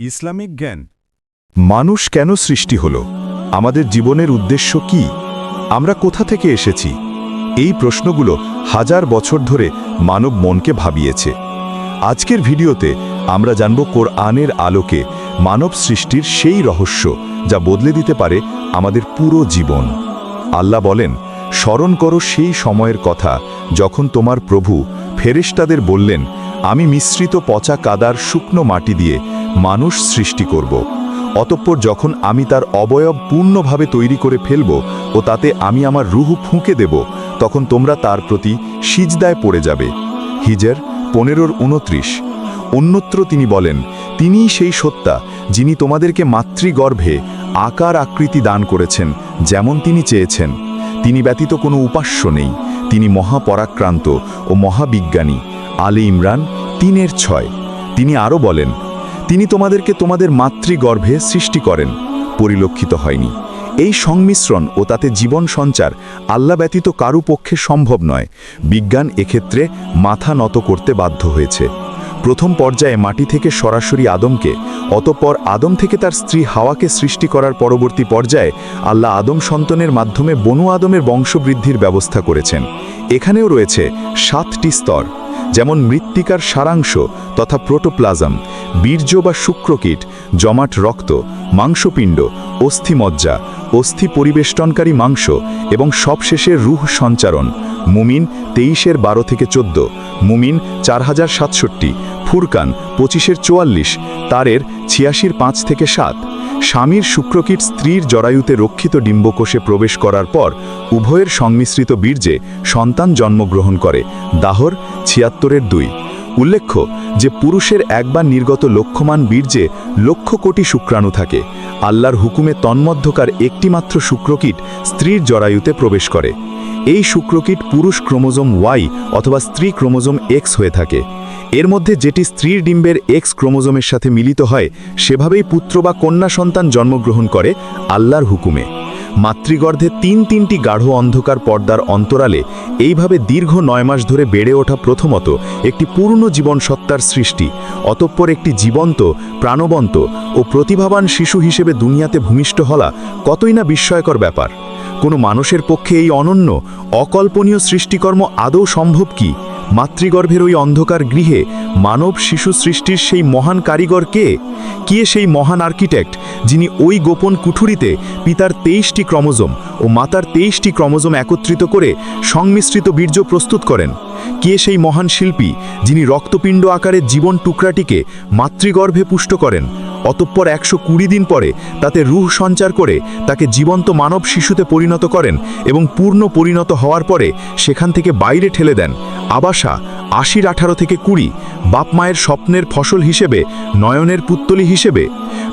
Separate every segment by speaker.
Speaker 1: Islamic জ্ঞান।
Speaker 2: মানুষ কেন সৃষ্টি হল? আমাদের জীবনের উদ্দেশ্য কি? আমরা কোথা থেকে এসেছি? এই প্রশ্নগুলো হাজার বছর ধরে মানব মনকে ভাবিয়েছে। আজকের ভিডিওতে আমরা জানব কোরআনের আলোকে মানব সৃষ্টির সেই রহস্য যা বদলে দিতে পারে আমাদের পুরো জীবন। আল্লাহ বলেন, স্মরণ করো সেই সময়ের কথা যখন তোমার প্রভু ফেরেশতাদের বললেন, আমি মিশ্রিত পচা কাদার শুকনো মাটি দিয়ে মানুষ সৃষ্টি করব। অতঃপর যখন আমি তার অবয়ব পূর্ণভাবে তৈরি করে ফেলব ও তাতে আমি আমার রুহু ফুঁকে দেব, তখন তোমরা তার প্রতি সিজদায় পড়ে যাবে। হিজের পনেরোর উনত্রিশ। অন্যত্র তিনি বলেন, তিনিই সেই সত্তা, যিনি তোমাদেরকে মাতৃগর্ভে আকার আকৃতি দান করেছেন, যেমন তিনি চেয়েছেন। তিনি ব্যতীত কোনো উপাস্য নেই। তিনি মহাপরাক্রান্ত ও মহাবিজ্ঞানী। আলী ইমরান তিনের ছয়। তিনি আরও বলেন তিনি তোমাদেরকে তোমাদের মাতৃগর্ভে সৃষ্টি করেন, পরিলক্ষিত হয়নি। এই সংমিশ্রণ ও তাতে জীবন সঞ্চার আল্লা ব্যতীত কারু পক্ষে সম্ভব নয়। বিজ্ঞান এক্ষেত্রে মাথা নত করতে বাধ্য হয়েছে। প্রথম পর্যায়ে মাটি থেকে সরাসরি আদমকে, অতঃপর আদম থেকে তার স্ত্রী হাওয়াকে সৃষ্টি করার পরবর্তী পর্যায়ে আল্লাহ আদম সন্তানের মাধ্যমে বনু আদমের বংশবৃদ্ধির ব্যবস্থা করেছেন। এখানেও রয়েছে সাতটি স্তর। যেমন মৃত্তিকার সারাংশ তথা প্রোটোপ্লাজম, বীর্য বা শুক্রকীট, জমাট রক্ত, মাংসপিণ্ড, অস্থিমজ্জা, অস্থি পরিবেষ্টনকারী মাংস এবং সবশেষে রুহ সঞ্চারণ, মুমিন তেইশের বারো থেকে চোদ্দ, মুমিন চার হাজার সাতষট্টি, ফুরকান পঁচিশের চুয়াল্লিশ, তারের ছিয়াশির পাঁচ থেকে সাত স্বামীর শুক্রকীট স্ত্রীর জরায়ুতে রক্ষিত ডিম্বকোষে প্রবেশ করার পর উভয়ের সংমিশ্রিত বীর্যে সন্তান জন্মগ্রহণ করে, দাহর ছিয়াত্তরের দুই। উল্লেখ্য যে পুরুষের একবার নির্গত লক্ষ্যমান বীর্যে লক্ষ কোটি শুক্রাণু থাকে, আল্লাহর হুকুমে তন্মধ্যকার একটিমাত্র শুক্রকীট স্ত্রীর জরায়ুতে প্রবেশ করে। এই শুক্রকীট পুরুষ ক্রোমোজোম ওয়াই অথবা স্ত্রী ক্রোমোজোম এক্স হয়ে থাকে। এর মধ্যে যেটি স্ত্রীর ডিম্বের এক্স ক্রোমোজোমের সাথে মিলিত হয়, সেভাবেই পুত্র বা কন্যা সন্তান জন্মগ্রহণ করে আল্লাহর হুকুমে। মাতৃগর্ধে তিন তিনটি গাঢ় অন্ধকার পর্দার অন্তরালে এইভাবে দীর্ঘ নয় মাস ধরে বেড়ে ওঠা প্রথমত একটি পূর্ণ জীবন সত্তার সৃষ্টি, অতঃপর একটি জীবন্ত, প্রাণবন্ত ও প্রতিভাবান শিশু হিসেবে দুনিয়াতে ভূমিষ্ঠ হলা কতই না বিস্ময়কর ব্যাপার। কোনো মানুষের পক্ষে এই অনন্য, অকল্পনীয় সৃষ্টিকর্ম আদৌ সম্ভব কি? মাতৃগর্ভের ওই অন্ধকার গৃহে মানব শিশু সৃষ্টির সেই মহান কারিগর কে? কে সেই মহান আর্কিটেক্ট যিনি ওই গোপন কুঠুরিতে পিতার তেইশটি ক্রমোজম ও মাতার তেইশটি ক্রমোজম একত্রিত করে সংমিশ্রিত বীর্য প্রস্তুত করেন? কে সেই মহান শিল্পী যিনি রক্তপিণ্ড আকারের জীবন টুকরাটিকে মাতৃগর্ভে পুষ্ট করেন? অতঃপর একশো কুড়ি দিন পরে তাতে রুহ সঞ্চার করে তাকে জীবন্ত মানব শিশুতে পরিণত করেন এবং পূর্ণ পরিণত হওয়ার পরে সেখান থেকে বাইরে ঠেলে দেন। আবাসা আশির আঠারো থেকে কুড়ি বাপ মায়ের স্বপ্নের ফসল হিসেবে, নয়নের পুত্তলি হিসেবে।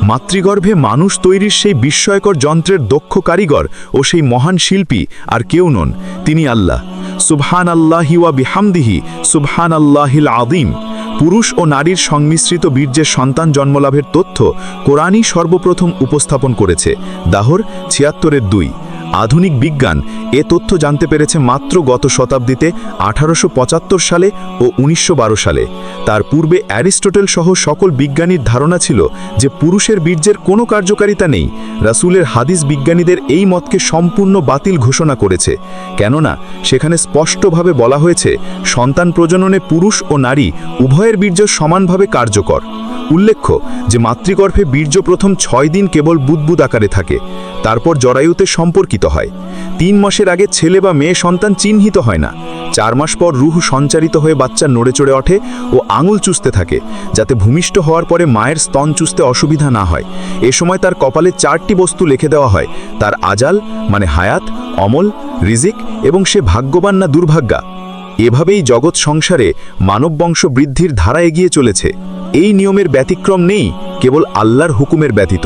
Speaker 2: মাতৃগর্ভে মানুষ তৈরির সেই বিস্ময়কর যন্ত্রের দক্ষ কারিগর ও সেই মহান শিল্পী আর কেউ নন তিনি আল্লাহ। সুবহান আল্লাহি ওয়া বিহামদিহি সুবহান আল্লাহিল আদিম পুরুষ ও নারীর সংমিশ্রিত বীর্যের সন্তান জন্মলাভের তথ্য কোরআনই সর্বপ্রথম উপস্থাপন করেছে। দাহর ছিয়াত্তরের দুই। আধুনিক বিজ্ঞান এ তথ্য জানতে পেরেছে মাত্র গত শতাব্দীতে আঠারোশো পঁচাত্তর সালে ও উনিশশো বারো সালে। তার পূর্বে অ্যারিস্টোটেল সহ সকল বিজ্ঞানীর ধারণা ছিল যে পুরুষের বীর্যের কোনো কার্যকারিতা নেই। রাসূলের হাদিস বিজ্ঞানীদের এই মতকে সম্পূর্ণ বাতিল ঘোষণা করেছে। কেননা, সেখানে স্পষ্টভাবে বলা হয়েছে, সন্তান প্রজননে পুরুষ ও নারী উভয়ের বীর্য সমানভাবে কার্যকর। উল্লেখ্য যে মাতৃগর্ভে বীর্য প্রথম ছয় দিন কেবল বুদবুদ আকারে থাকে। তারপর জরায়ুতে সম্পর্কিত হয়। তিন মাসের আগে ছেলে বা মেয়ে সন্তান চিহ্নিত হয় না। চার মাস পর রুহ সঞ্চারিত হয়ে বাচ্চা নড়ে চড়ে ওঠে ও আঙুল চুষতে থাকে, যাতে ভূমিষ্ঠ হওয়ার পরে মায়ের স্তন চুষতে অসুবিধা না হয়। এ সময় তার কপালে চারটি বস্তু লিখে দেওয়া হয়। তার আজাল মানে হায়াত, অমল, রিজিক এবং সে ভাগ্যবান না দুর্ভাগ্যা। এভাবেই জগৎ সংসারে মানব বংশ বৃদ্ধির ধারা এগিয়ে চলেছে। এই নিয়মের ব্যতিক্রম নেই, কেবল আল্লাহর হুকুমের ব্যতীত।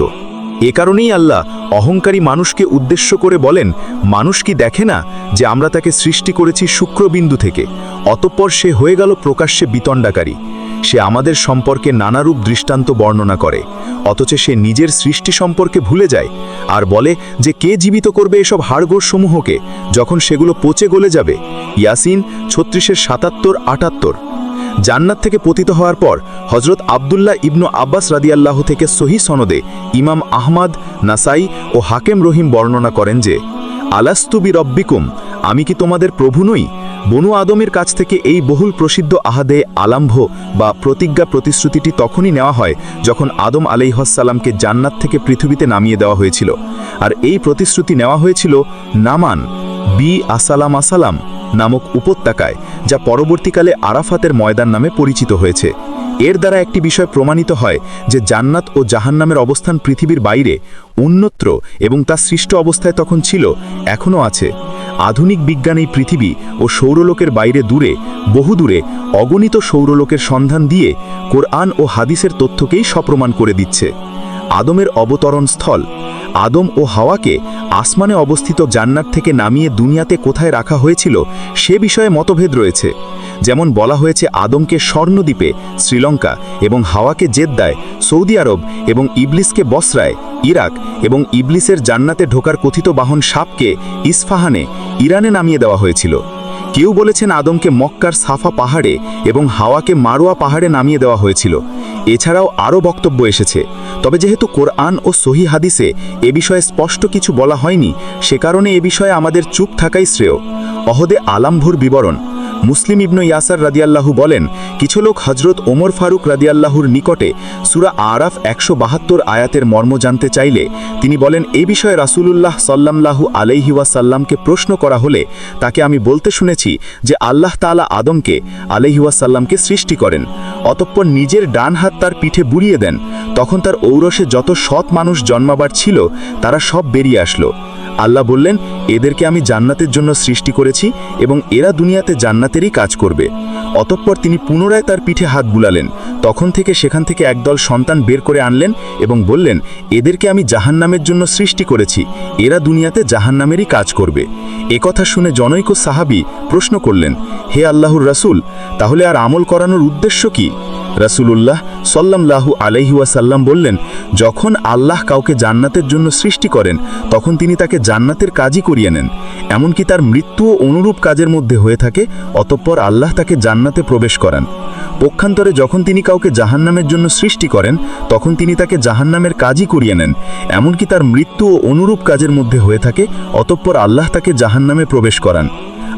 Speaker 2: এ কারণেই আল্লাহ অহংকারী মানুষকে উদ্দেশ্য করে বলেন, মানুষ কি দেখে না যে আমরা তাকে সৃষ্টি করেছি শুক্রবিন্দু থেকে? অতঃপর সে হয়ে গেল প্রকাশ্যে বিতণ্ডাকারী। সে আমাদের সম্পর্কে নানারূপ দৃষ্টান্ত বর্ণনা করে। অথচ সে নিজের সৃষ্টি সম্পর্কে ভুলে যায় আর বলে যে কে জীবিত করবে এসব হাড়গোড় সমূহকে যখন সেগুলো পচে গলে যাবে? ইয়াসিন ছত্রিশের সাতাত্তর আটাত্তর। জান্নাত থেকে পতিত হওয়ার পর হজরত আবদুল্লাহ ইবনু আব্বাস রাদিয়াল্লাহ থেকে সহি সনদে ইমাম আহমাদ, নাসাই ও হাকেম রহিম বর্ণনা করেন যে আলাস্তুবি রব্বিকুম আমি কি তোমাদের প্রভু নই? বনু আদমের কাছ থেকে এই বহুল প্রসিদ্ধ আহাদে আলাম্ভ বা প্রতিজ্ঞা প্রতিশ্রুতিটি তখনই নেওয়া হয় যখন আদম আলাইহসাল্লামকে জান্নাত থেকে পৃথিবীতে নামিয়ে দেওয়া হয়েছিল। আর এই প্রতিশ্রুতি নেওয়া হয়েছিল, নামান, বি আসালাম আসালাম নামক উপত্যকায়, যা পরবর্তীকালে আরাফাতের ময়দান নামে পরিচিত হয়েছে। এর দ্বারা একটি বিষয় প্রমাণিত হয় যে জান্নাত ও জাহান্নামের অবস্থান পৃথিবীর বাইরে উন্নত্র এবং তা সৃষ্ট অবস্থায় তখন ছিল, এখনও আছে। আধুনিক বিজ্ঞান এই পৃথিবী ও সৌরলোকের বাইরে দূরে বহু দূরে অগণিত সৌরলোকের সন্ধান দিয়ে কোরআন ও হাদিসের তথ্যকেই সপ্রমাণ করে দিচ্ছে। আদমের অবতরণ স্থল। আদম ও হাওয়াকে আসমানে অবস্থিত জান্নাত থেকে নামিয়ে দুনিয়াতে কোথায় রাখা হয়েছিল সে বিষয়ে মতভেদ রয়েছে। যেমন বলা হয়েছে আদমকে স্বর্ণদ্বীপে শ্রীলঙ্কা এবং হাওয়াকে জেদ্দায়, সৌদি আরব এবং ইবলিসকে বসরায়, ইরাক এবং ইবলিসের জান্নাতে ঢোকার কথিত বাহন সাপকে ইস্ফাহানে, ইরানে নামিয়ে দেওয়া হয়েছিল। কেউ বলেছেন আদমকে মক্কার সাফা পাহাড়ে এবং হাওয়াকে মারোয়া পাহাড়ে নামিয়ে দেওয়া হয়েছিল। এছাড়াও আরও বক্তব্য এসেছে। তবে যেহেতু কোরআন ও সহি হাদিসে এ বিষয়ে স্পষ্ট কিছু বলা হয়নি, সে কারণে এ বিষয়ে আমাদের চুপ থাকাই শ্রেয়। অহদে আলাম্ভুর বিবরণ। মুসলিম ইবনু ইয়াসার রাদিয়াল্লাহু বলেন, কিছু লোক হজরত ওমর ফারুক রাদিয়াল্লাহুর নিকটে সুরা আরাফ একশো বাহাত্তর আয়াতের মর্ম জানতে চাইলে তিনি বলেন, এ বিষয়ে রাসূলুল্লাহ সাল্লামলাহু আলাইহি ওয়াসাল্লামকে প্রশ্ন করা হলে তাকে আমি বলতে শুনেছি যে আল্লাহ তাআলা আদমকে আলাইহি ওয়াসাল্লামকে সৃষ্টি করেন। অতঃপর নিজের ডান হাত তার পিঠে বুড়িয়ে দেন। তখন তার ঔরসে যত সৎ মানুষ জন্মাবার ছিল, তারা সব বেরিয়ে আসলো। আল্লাহ বললেন, এদেরকে আমি জান্নাতের জন্য সৃষ্টি করেছি এবং এরা দুনিয়াতে জান্নাতেরই কাজ করবে। অতঃপর তিনি পুনরায় তার পিঠে হাত বুলালেন। তখন থেকে সেখান থেকে একদল সন্তান বের করে আনলেন এবং বললেন, এদেরকে আমি জাহান্নামের জন্য সৃষ্টি করেছি। এরা দুনিয়াতে জাহান্নামেরই কাজ করবে। একথা শুনে জনৈক সাহাবি প্রশ্ন করলেন, হে আল্লাহর রাসূল, তাহলে আর আমল করানোর উদ্দেশ্য কি? রাসূলুল্লাহ সাল্লামলাহু আলাইহি ওয়াসাল্লাম বললেন, যখন আল্লাহ কাউকে জান্নাতের জন্য সৃষ্টি করেন, তখন তিনি তাকে জান্নাতের কাজই করিয়ে নেন। এমনকি তার মৃত্যুও অনুরূপ কাজের মধ্যে হয়ে থাকে, অতঃপর আল্লাহ তাকে জান্নাতে প্রবেশ করান। পক্ষান্তরে যখন তিনি কাউকে জাহান্নামের জন্য সৃষ্টি করেন, তখন তিনি তাকে জাহান্নামের কাজই করিয়ে নেন। এমনকি তার মৃত্যুও অনুরূপ কাজের মধ্যে হয়ে থাকে, অতঃপর আল্লাহ তাকে জাহান্নামে প্রবেশ করান।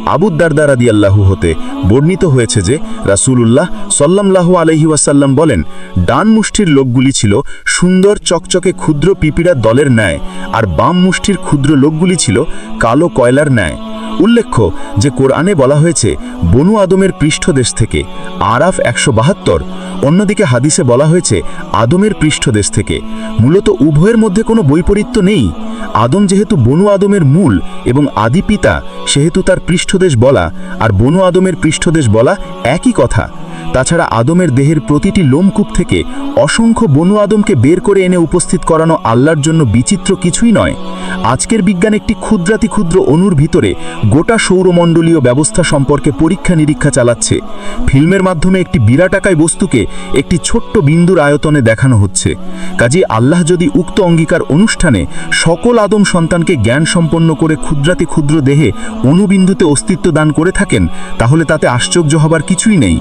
Speaker 2: আবুদ্দারদা রাদি আল্লাহু হতে বর্ণিত হয়েছে যে রাসূলুল্লাহ সাল্লামলাহু আলহি ওয়াসাল্লাম বলেন, ডান মুষ্টির লোকগুলি ছিল সুন্দর চকচকে ক্ষুদ্র পিপিড়া দলের ন্যায়, আর বাম মুষ্টির ক্ষুদ্র লোকগুলি ছিল কালো কয়লার ন্যায়। উল্লেখ্য যে কোরআনে বলা হয়েছে, বনু আদমের পৃষ্ঠদেশ থেকে, আরাফ একশো বাহাত্তর। অন্যদিকে হাদিসে বলা হয়েছে, আদমের পৃষ্ঠদেশ থেকে। মূলত উভয়ের মধ্যে কোনো বৈপরীত্য নেই। আদম যেহেতু বনু আদমের মূল এবং আদি পিতা, সেহেতু তার পৃষ্ঠদেশ বলা আর বনু আদমের পৃষ্ঠদেশ বলা একই কথা। তাছাড়া আদমের দেহের প্রতিটি লোমকূপ থেকে অসংখ্য বনু আদমকে বের করে এনে উপস্থিত করানো আল্লাহর জন্য বিচিত্র কিছুই নয়। আজকের বিজ্ঞান একটি ক্ষুদ্রাতি ক্ষুদ্র অণুর ভিতরে গোটা সৌরমণ্ডলীয় ব্যবস্থা সম্পর্কে পরীক্ষা নিরীক্ষা চালাচ্ছে। ফিল্মের মাধ্যমে একটি বিরাটাকায় বস্তুকে একটি ছোট্ট বিন্দুর আয়তনে দেখানো হচ্ছে। কাজে আল্লাহ যদি উক্ত অঙ্গীকার অনুষ্ঠানে সকল আদম সন্তানকে জ্ঞান সম্পন্ন করে ক্ষুদ্রাতি ক্ষুদ্র দেহে অণুবিন্দুতে অস্তিত্ব দান করে থাকেন, তাহলে তাতে আশ্চর্য হবার কিছুই নেই।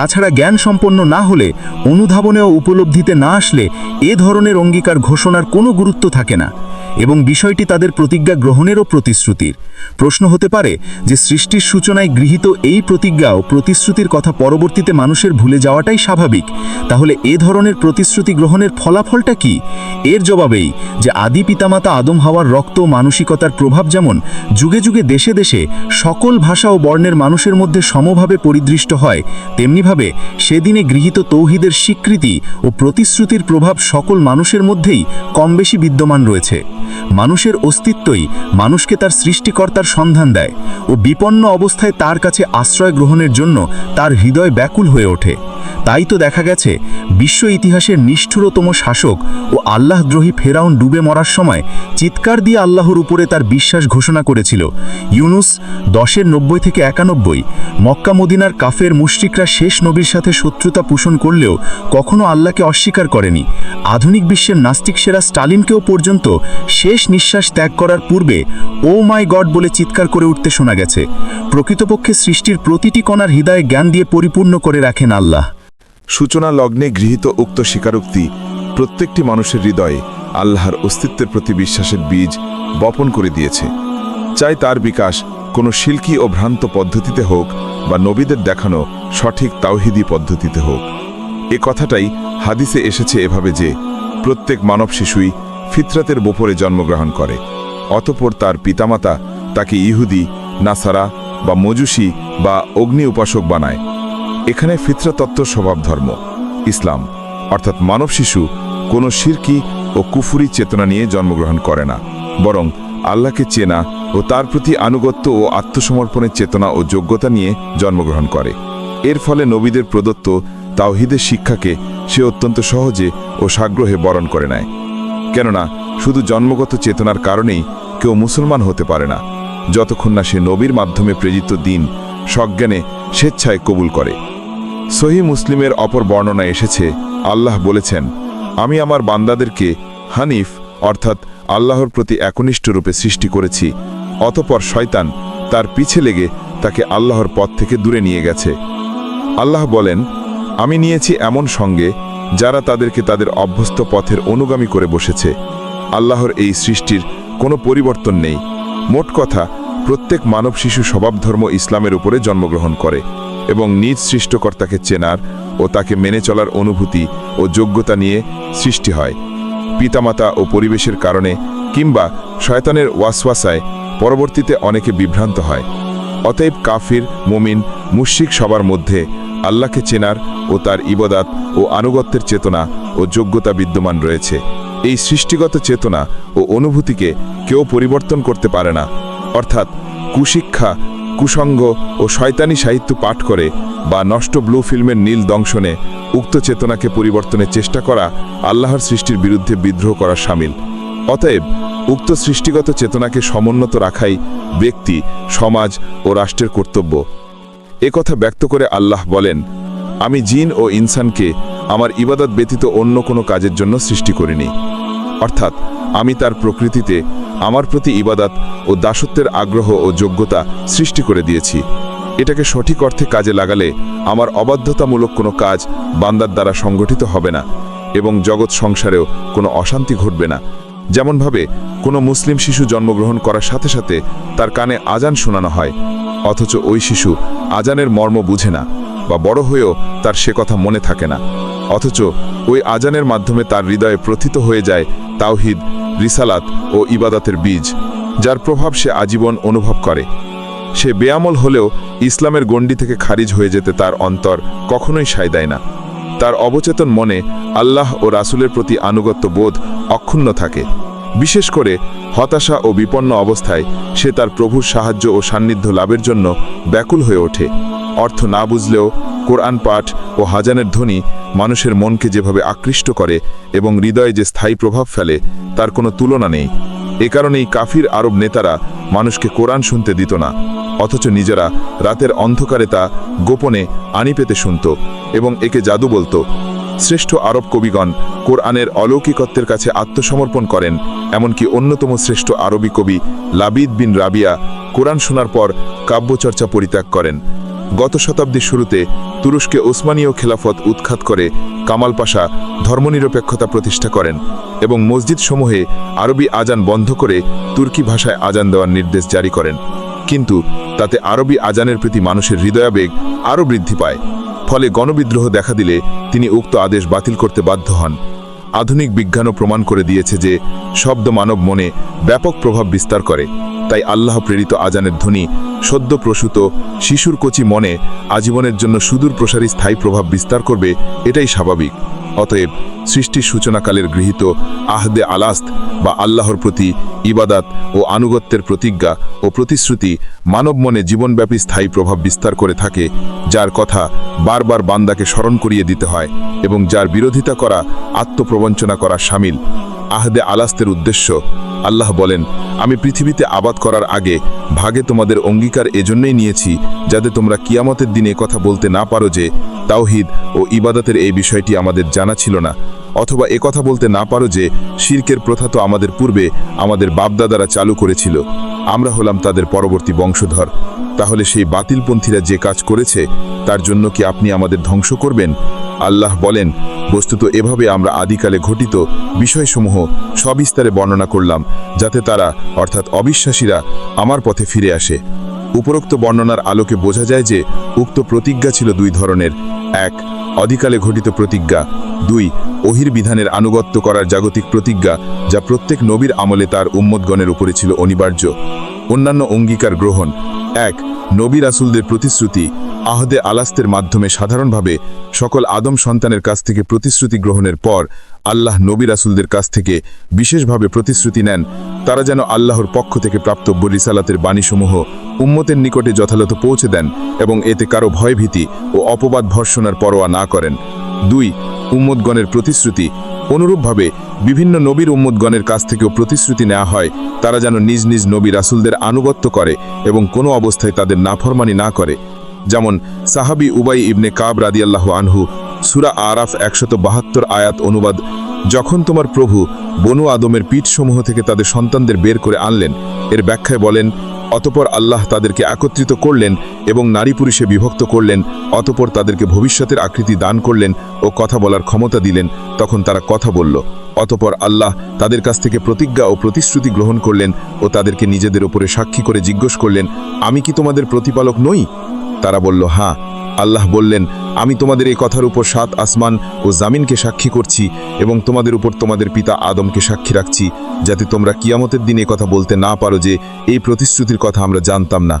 Speaker 2: তাছাড়া জ্ঞান সম্পন্ন না হলে অনুধাবনে ও উপলব্ধিতে না আসলে এ ধরনের অঙ্গীকার ঘোষণার কোনো গুরুত্ব থাকে না এবং বিষয়টি তাদের প্রতিজ্ঞা গ্রহণেরও প্রতিশ্রুতির। প্রশ্ন হতে পারে যে সৃষ্টির সূচনায় গৃহীত এই প্রতিজ্ঞা ও প্রতিশ্রুতির কথা পরবর্তীতে মানুষের ভুলে যাওয়াটাই স্বাভাবিক। তাহলে এ ধরনের প্রতিশ্রুতি গ্রহণের ফলাফলটা কি? এর জবাবেই যে আদি পিতামাতা আদম হওয়ার রক্ত মানসিকতার প্রভাব যেমন যুগে যুগে দেশে দেশে সকল ভাষা ও বর্ণের মানুষের মধ্যে সমভাবে পরিদৃষ্ট হয় তেমনিভাবে সেদিনে গৃহীত তৌহিদের স্বীকৃতি ও প্রতিশ্রুতির প্রভাব সকল মানুষের মধ্যেই কম বেশি বিদ্যমান রয়েছে? মানুষের অস্তিত্বই মানুষকে তার সৃষ্টিকর্তার সন্ধান দেয় ও বিপন্ন অবস্থায় তার কাছে আশ্রয় গ্রহণের জন্য তার হৃদয় ব্যাকুল হয়ে ওঠে। তাই তো দেখা গেছে, বিশ্ব ইতিহাসের নিষ্ঠুরতম শাসক ও আল্লাহদ্রোহী ফেরাউন ডুবে মরার সময় চিৎকার দিয়ে আল্লাহর উপরে তার বিশ্বাস ঘোষণা করেছিল। ইউনুস দশের নব্বই থেকে একানব্বই, মক্কা মদিনার কাফের মুশরিকরা শেষ নবীর সাথে শত্রুতা পোষণ করলেও কখনো আল্লাহকে অস্বীকার করেনি। আধুনিক বিশ্বের নাস্তিক সেরা স্টালিনকেও পর্যন্ত শেষ নিঃশ্বাস ত্যাগ করার পূর্বে ও মাই গড বলে চিৎকার করে উঠতে শোনা গেছে। প্রকৃতপক্ষে সৃষ্টির প্রতিটি কণার হৃদয়ে জ্ঞান দিয়ে পরিপূর্ণ করে রাখেন আল্লাহ।
Speaker 3: সূচনা লগ্নে গৃহীত উক্ত স্বীকারোক্তি প্রত্যেকটি মানুষের হৃদয়ে আল্লাহর অস্তিত্বের প্রতি বিশ্বাসের বীজ বপন করে দিয়েছে। চাই তার বিকাশ কোনো শিল্কী ও ভ্রান্ত পদ্ধতিতে হোক বা নবীদের দেখানো সঠিক তাওহিদি পদ্ধতিতে হোক। এ কথাটাই হাদিসে এসেছে এভাবে যে, প্রত্যেক মানব শিশুই ফিতরাতের বোপরে জন্মগ্রহণ করে, অতপর তার পিতামাতা তাকে ইহুদি, নাসারা বা মজুসি বা অগ্নি উপাসক বানায়। এখানে ফিতরাতত্ত্ব স্বভাব ধর্ম। ইসলাম, অর্থাৎ মানব শিশু, কোনো শিরকি ও কুফুরি চেতনা নিয়ে জন্মগ্রহণ করে না, বরং আল্লাহকে চেনা ও তার প্রতি আনুগত্য ও আত্মসমর্পণের চেতনা ও যোগ্যতা নিয়ে জন্মগ্রহণ করে। এর ফলে নবীদের প্রদত্ত তাওহিদের শিক্ষাকে সে অত্যন্ত সহজে ও সাগ্রহে বরণ করে নেয়। কেননা, শুধু জন্মগত চেতনার কারণেই কেউ মুসলমান হতে পারে না, যতক্ষণ না সে নবীর মাধ্যমে প্রেরিত দিন সজ্ঞানে স্বেচ্ছায় কবুল করে। সহি মুসলিমের অপর বর্ণনা এসেছে, আল্লাহ বলেছেন, আমি আমার বান্দাদেরকে হানিফ, অর্থাৎ আল্লাহর প্রতি একনিষ্ঠ রূপে সৃষ্টি করেছি, অতপর শয়তান তার পিছে লেগে তাকে আল্লাহর পথ থেকে দূরে নিয়ে গেছে। আল্লাহ বলেন, আমি নিয়েছি এমন সঙ্গে যারা তাদেরকে তাদের অভ্যস্ত পথের অনুগামী করে বসেছে। আল্লাহর এই সৃষ্টির কোনো পরিবর্তন নেই। মোট কথা প্রত্যেক মানব শিশু স্বভাবধর্ম ইসলামের উপরে জন্মগ্রহণ করে এবং নিজ সৃষ্টকর্তাকে চেনার ও তাকে মেনে চলার অনুভূতি ও যোগ্যতা নিয়ে সৃষ্টি হয়। পিতামাতা ও পরিবেশের কারণে কিংবা শয়তানের ওয়াসওয়াসায় পরবর্তীতে অনেকে বিভ্রান্ত হয়। অতএব কাফির, মুমিন, মুশরিক সবার মধ্যে আল্লাহকে চেনার ও তার ইবাদাত ও আনুগত্যের চেতনা ও যোগ্যতা বিদ্যমান রয়েছে। এই সৃষ্টিগত চেতনা ও অনুভূতিকে কেউ পরিবর্তন করতে পারে না। অর্থাৎ কুশিক্ষা কুসঙ্গ ও শয়তানি সাহিত্য পাঠ করে বা নষ্ট ব্লু ফিল্মের নীল দংশনে উক্ত চেতনাকে পরিবর্তনের চেষ্টা করা আল্লাহর সৃষ্টির বিরুদ্ধে বিদ্রোহ করা সামিল। অতএব উক্ত সৃষ্টিগত চেতনাকে সমুন্নত রাখাই ব্যক্তি, সমাজ ও রাষ্ট্রের কর্তব্য। একথা ব্যক্ত করে আল্লাহ বলেন, আমি জিন ও ইনসানকে আমার ইবাদত ব্যতীত অন্য কোনো কাজের জন্য সৃষ্টি করিনি। অর্থাৎ আমি তার প্রকৃতিতে আমার প্রতি ইবাদাত ও দাসত্বের আগ্রহ ও যোগ্যতা সৃষ্টি করে দিয়েছি। এটাকে সঠিক অর্থে কাজে লাগালে আমার অবাধ্যতামূলক কোনো কাজ বান্দার দ্বারা সংগঠিত হবে না এবং জগৎ সংসারেও কোনো অশান্তি ঘটবে না। যেমনভাবে কোনো মুসলিম শিশু জন্মগ্রহণ করার সাথে সাথে তার কানে আজান শোনানো হয়, অথচ ওই শিশু আজানের মর্ম বুঝে না। বা বড় হয়েও তার সে কথা মনে থাকে না। অথচ ওই আজানের মাধ্যমে তার হৃদয়ে প্রথিত হয়ে যায় তাওহিদ, রিসালাত ও ইবাদাতের বীজ, যার প্রভাব সে আজীবন অনুভব করে। সে বেয়ামল হলেও ইসলামের গণ্ডি থেকে খারিজ হয়ে যেতে তার অন্তর কখনোই সায় দেয় না। তার অবচেতন মনে আল্লাহ ও রাসূলের প্রতি আনুগত্য বোধ অক্ষুণ্ণ থাকে। বিশেষ করে হতাশা ও বিপন্ন অবস্থায় সে তার প্রভুর সাহায্য ও সান্নিধ্য লাভের জন্য ব্যাকুল হয়ে ওঠে। অর্থ না বুঝলেও কোরআন পাঠ ও হাজানের ধ্বনি মানুষের মনকে যেভাবে আকৃষ্ট করে এবং হৃদয়ে যে স্থায়ী প্রভাব ফেলে, তার কোনো তুলনা নেই। এ কারণেই কাফির আরব নেতারা মানুষকে কোরআন শুনতে দিত না। অথচ নিজেরা রাতের অন্ধকারে তা গোপনে আনি পেতে শুনত এবং একে জাদু বলতো। শ্রেষ্ঠ আরব কবিগণ কোরআনের অলৌকিকত্বের কাছে আত্মসমর্পণ করেন, এমনকি অন্যতম শ্রেষ্ঠ আরবি কবি লাবিদ বিন রাবিয়া কোরআন শোনার পর কাব্যচর্চা পরিত্যাগ করেন। গত শতাব্দীর শুরুতে তুরস্কে ওসমানীয় খেলাফত উৎখাত করে কামাল পাশা ধর্মনিরপেক্ষতা প্রতিষ্ঠা করেন এবং মসজিদ সমূহে আরবি আজান বন্ধ করে তুর্কি ভাষায় আজান দেওয়ার নির্দেশ জারি করেন। কিন্তু তাতে আরবি আজানের প্রতি মানুষের হৃদয়াবেগ আরও বৃদ্ধি পায়। ফলে গণবিদ্রোহ দেখা দিলে তিনি উক্ত আদেশ বাতিল করতে বাধ্য হন। আধুনিক বিজ্ঞানও প্রমাণ করে দিয়েছে যে শব্দ মানব মনে ব্যাপক প্রভাব বিস্তার করে। তাই আল্লাহ প্রেরিত আজানের ধ্বনি, সদ্য প্রসূত শিশুর কচি মনে আজীবনের জন্য সুদূর প্রসারী স্থায়ী প্রভাব বিস্তার করবে, এটাই স্বাভাবিক। অতএব সৃষ্টির সূচনাকালের গৃহীত আহদে আলাস্ত বা আল্লাহর প্রতি ইবাদাত ও আনুগত্যের প্রতিজ্ঞা ও প্রতিশ্রুতি মানব মনে জীবনব্যাপী স্থায়ী প্রভাব বিস্তার করে থাকে, যার কথা বারবার বান্দাকে স্মরণ করিয়ে দিতে হয় এবং যার বিরোধিতা করা, আত্মপ্রবঞ্চনা করা সামিল। আহদে আলাস্তের উদ্দেশ্য। আল্লাহ বলেন, আমি পৃথিবীতে আবাদ করার আগে ভাগে তোমাদের অঙ্গীকার এজন্যই নিয়েছি, যাতে তোমরা কিয়ামতের দিনে কথা বলতে না পারো যে তাওহিদ ও ইবাদতের এই বিষয়টি আমাদের জানা ছিল না। অথবা কথা বলতে না পারো যে শির্কের প্রথা তো আমাদের পূর্বে আমাদের বাপদাদারা চালু করেছিল। আমরা হলাম তাদের পরবর্তী বংশধর। তাহলে সেই বাতিলপন্থীরা যে কাজ করেছে, তার জন্য কি আপনি আমাদের ধ্বংস করবেন? আল্লাহ বলেন, বস্তুত এভাবে আমরা আদিকালে ঘটিত বিষয়সমূহ সবিস্তারে বর্ণনা করলাম, যাতে তারা, অর্থাৎ অবিশ্বাসীরা, আমার পথে ফিরে আসে। উপরোক্ত বর্ণনার আলোকে বোঝা যায় যে উক্ত প্রতিজ্ঞা ছিল দুই ধরনের। এক অধিকালে ঘটিত প্রতিজ্ঞা। দুই ওহির বিধানের আনুগত্য করার জাগতিক প্রতিজ্ঞা যা প্রত্যেক নবীর আমলে তার উম্মতগণের উপরে ছিল অনিবার্য। অন্যান্য অঙ্গীকার গ্রহণ। এক, নবী রাসুলদের প্রতিশ্রুতি, আহদে আলাস্তের মাধ্যমে সাধারণভাবে সকল আদম সন্তানের কাছ থেকে প্রতিশ্রুতি গ্রহণের পর আল্লাহ নবী রাসুলদের কাছ থেকে বিশেষভাবে প্রতিশ্রুতি নেন। তারা যেন আল্লাহর পক্ষ থেকে প্রাপ্ত রিসালাতের বাণীসমূহ উম্মতের নিকটে যথাযথ পৌঁছে দেন এবং এতে কারও ভয়ভীতি ও অপবাদ ভর্ষণার পরোয়া না করেন। দুই উম্মতগণের প্রতিশ্রুতি অনুরূপভাবে বিভিন্ন নবীর উম্মতগণের কাছ থেকেও প্রতিশ্রুতি নেওয়া হয়, তারা যেন নিজ নিজ নবী রাসুলদের আনুগত্য করে এবং কোনো অবস্থায় তাদের নাফরমানি না করে। যেমন সাহাবি উবাই ইবনে কাব রাদিয়াল্লাহ আনহু, সুরা আরাফ একশত বাহাত্তর আয়াত অনুবাদ, যখন তোমার প্রভু বনু আদমের পীঠসমূহ থেকে তাদের সন্তানদের বের করে আনলেন, এর ব্যাখ্যায় বলেন অতপর আল্লাহ তাদেরকে একত্রিত করলেন এবং নারী পুরুষে বিভক্ত করলেন, অতপর তাদেরকে ভবিষ্যতের আকৃতি দান করলেন ও কথা বলার ক্ষমতা দিলেন। তখন তারা কথা বলল, অতপর আল্লাহ তাদের কাছ থেকে প্রতিজ্ঞা ও প্রতিশ্রুতি গ্রহণ করলেন ও তাদেরকে নিজেদের ওপরে সাক্ষী করে জিজ্ঞেস করলেন, আমি কি তোমাদের প্রতিপালক নই? তারা বলল হ্যাঁ। আল্লাহ বললেন, আমি তোমাদের এই কথার উপর সাত আসমান ও জামিনকে সাক্ষী করছি এবং তোমাদের উপর তোমাদের পিতা আদমকে সাক্ষী রাখছি, যাতে তোমরা কিয়ামতের দিনে কথা বলতে না পারো যে এই প্রতিশ্রুতির কথা আমরা জানতাম না।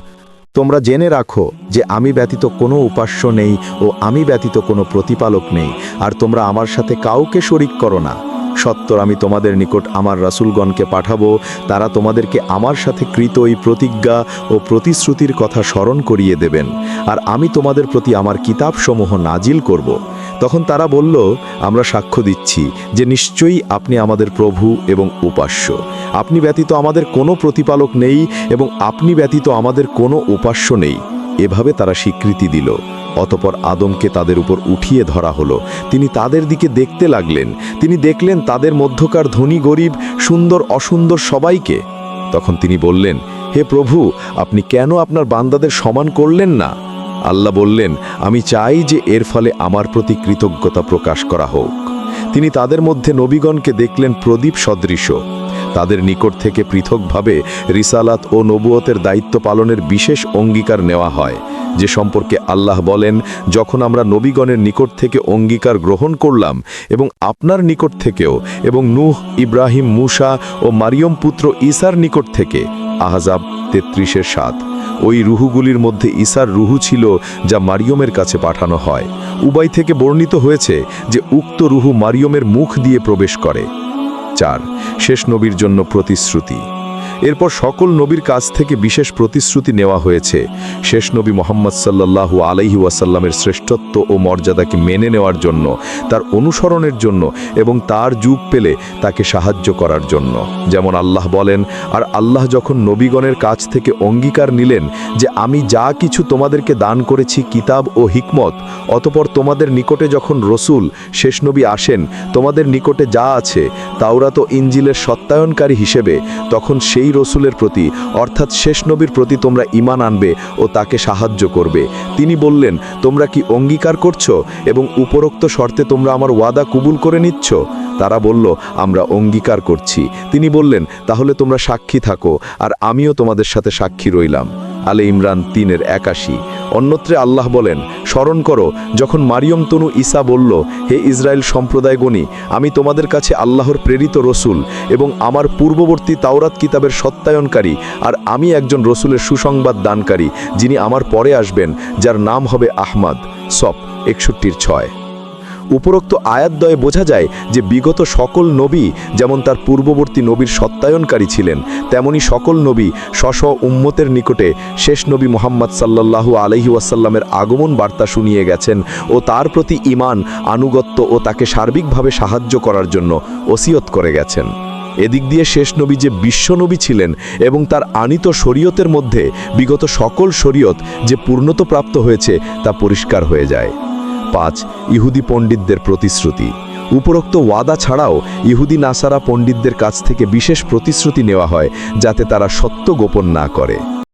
Speaker 2: তোমরা জেনে রাখো যে আমি ব্যতীত কোনো উপাস্য নেই ও আমি ব্যতীত কোনো প্রতিপালক নেই, আর তোমরা আমার সাথে কাউকে শরিক করো না। সত্তর, আমি তোমাদের নিকট আমার রাসূলগণকে পাঠাবো। তারা তোমাদেরকে আমার সাথে কৃত এই প্রতিজ্ঞা ও প্রতিশ্রুতির কথা স্মরণ করিয়ে দেবেন। আর আমি তোমাদের প্রতি আমার কিতাবসমূহ নাজিল করব। তখন তারা বলল, আমরা সাক্ষ্য দিচ্ছি যে নিশ্চয়ই আপনি আমাদের প্রভু এবং উপাস্য। আপনি ব্যতীত আমাদের কোনো প্রতিপালক নেই এবং আপনি ব্যতীত আমাদের কোনো উপাস্য নেই। এভাবে তারা স্বীকৃতি দিল। অতপর আদমকে তাদের উপর উঠিয়ে ধরা হলো। তিনি তাদের দিকে দেখতে লাগলেন। তিনি দেখলেন তাদের মধ্যকার ধনী গরিব, সুন্দর, অসুন্দর সবাইকে। তখন তিনি বললেন, হে প্রভু, আপনি কেন আপনার বান্দাদের সমান করলেন না? আল্লাহ বললেন, আমি চাই যে এর ফলে আমার প্রতি কৃতজ্ঞতা প্রকাশ করা হোক। তিনি তাদের মধ্যে নবীগণকে দেখলেন প্রদীপ সদৃশ। তাদের নিকট থেকে পৃথকভাবে রিসালাত ও নবুয়তের দায়িত্ব পালনের বিশেষ অঙ্গীকার নেওয়া হয়। যে সম্পর্কে আল্লাহ বলেন, যখন আমরা নবীগণের নিকট থেকে অঙ্গীকার গ্রহণ করলাম এবং আপনার নিকট থেকেও এবং নূহ, ইব্রাহিম, মুসা ও মারিয়ম পুত্র ঈসার নিকট থেকে, আহজাব তেত্রিশের সাত, ওই রুহুগুলির মধ্যে ঈসার রুহু ছিল যা মারিয়মের কাছে পাঠানো হয়। উবাই থেকে বর্ণিত হয়েছে যে উক্ত রুহু মারিয়মের মুখ দিয়ে প্রবেশ করে। চার, শেষ নবীর জন্য প্রতিশ্রুতি। এরপর সকল নবীর কাছ থেকে বিশেষ প্রতিশ্রুতি নেওয়া হয়েছে। শেষ নবী মোহাম্মদ সাল্লাল্লাহু আলাইহি ওয়াসাল্লামের শ্রেষ্ঠত্ব ও মর্যাদাকে মেনে নেওয়ার জন্য, তার অনুসরণের জন্য এবং তার যুগ পেলে তাকে সাহায্য করার জন্য। যেমন আল্লাহ বলেন, আর আল্লাহ যখন নবীগণের কাছ থেকে অঙ্গীকার নিলেন যে আমি যা কিছু তোমাদেরকে দান করেছি কিতাব ও হিকমত, অতপর তোমাদের নিকটে যখন রসুল, শেষ নবী আসেন, তোমাদের নিকটে যা আছে তাওরা তো ইঞ্জিলের সত্যায়নকারী হিসেবে, তখন সেই রসুলের প্রতি, অর্থাৎ শেষ নবীর প্রতি তোমরা ইমান আনবে ও তাকে সাহায্য করবে। তিনি বললেন, তোমরা কি অঙ্গীকার করছ এবং উপরোক্ত শর্তে তোমরা আমার ওয়াদা কবুল করে নিচ্ছ? তারা বলল, আমরা অঙ্গীকার করছি। তিনি বললেন, তাহলে তোমরা সাক্ষী থাকো আর আমিও তোমাদের সাথে সাক্ষী রইলাম। আলে ইমরান তিনের একাশি। অন্যত্রে আল্লাহ বলেন স্মরণ করো, যখন মারিয়ম তনু ঈসা বলল, হে ইসরায়েল সম্প্রদায় সম্প্রদায়গণী আমি তোমাদের কাছে আল্লাহর প্রেরিত রসুল এবং আমার পূর্ববর্তী তাওরাত কিতাবের সত্যায়নকারী আর আমি একজন রসুলের সুসংবাদ দানকারী, যিনি আমার পরে আসবেন, যার নাম হবে আহমাদ। সপ একষট্টির ছয়। উপরোক্ত আয়াতদয়ে বোঝা যায় যে বিগত সকল নবী যেমন তার পূর্ববর্তী নবীর সত্যায়নকারী ছিলেন, তেমনি সকল নবী স্ব উম্মতের নিকটে শেষ নবী মোহাম্মদ সাল্লাল্লাহু আলহি ওয়াসাল্লামের আগমন বার্তা শুনিয়ে গেছেন ও তার প্রতি ইমান আনুগত্য ও তাকে সার্বিকভাবে সাহায্য করার জন্য ওসিয়ত করে গেছেন। এদিক দিয়ে শেষ নবী যে বিশ্বনবী ছিলেন এবং তার আনিত শরীয়তের মধ্যে বিগত সকল শরীয়ত যে পূর্ণত প্রাপ্ত হয়েছে তা পরিষ্কার হয়ে যায়। পাঁচ ইহুদি পণ্ডিতদের প্রতিশ্রুতি। উপরোক্ত ওয়াদা ছাড়াও ইহুদি নাসারা পণ্ডিতদের কাছ থেকে বিশেষ প্রতিশ্রুতি নেওয়া হয়, যাতে তারা সত্য গোপন না করে।